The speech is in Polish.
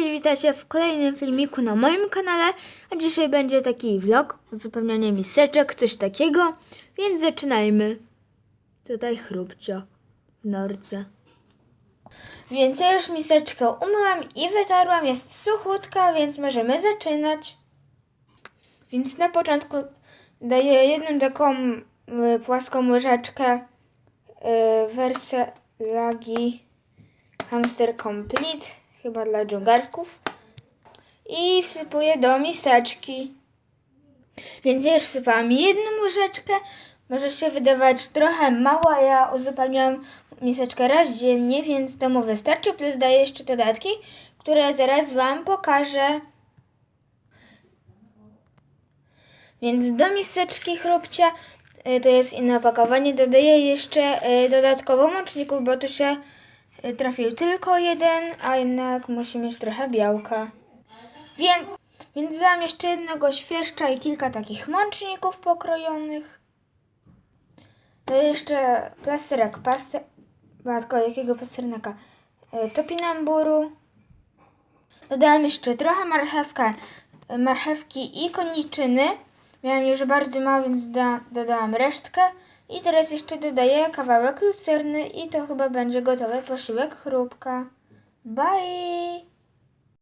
Cześć, witajcie w kolejnym filmiku na moim kanale, a dzisiaj będzie taki vlog, uzupełnianie miseczek, coś takiego, więc zaczynajmy. Tutaj chrupcio w norce. Więc ja już miseczkę umyłam i wytarłam, jest suchutka, więc możemy zaczynać. Więc na początku daję jedną taką y, płaską łyżeczkę y, Lagi Hamster Complete, chyba dla dżungarków. I wsypuję do miseczki. Więc ja już wsypałam jedną łyżeczkę. Może się wydawać trochę mała, ja uzupełniam miseczkę raz dziennie, więc to mu wystarczy. Plus daję jeszcze dodatki, które zaraz Wam pokażę. Więc do miseczki chrupcia, y, to jest inne opakowanie, dodaję jeszcze y, dodatkowo mączników, bo tu się trafił tylko jeden, a jednak musi mieć trochę białka. Więc, więc dam jeszcze jednego świerszcza i kilka takich mączników pokrojonych. Daję jeszcze plasterek pasty. Matko, jakiego pasternaka? Y, Topinamburu. Dodałam jeszcze trochę marchewka, marchewki i koniczyny. Miałam już bardzo mało, więc da, dodałam resztkę. I teraz jeszcze dodaję kawałek lucerny i to chyba będzie gotowy posiłek chrupka. Bye!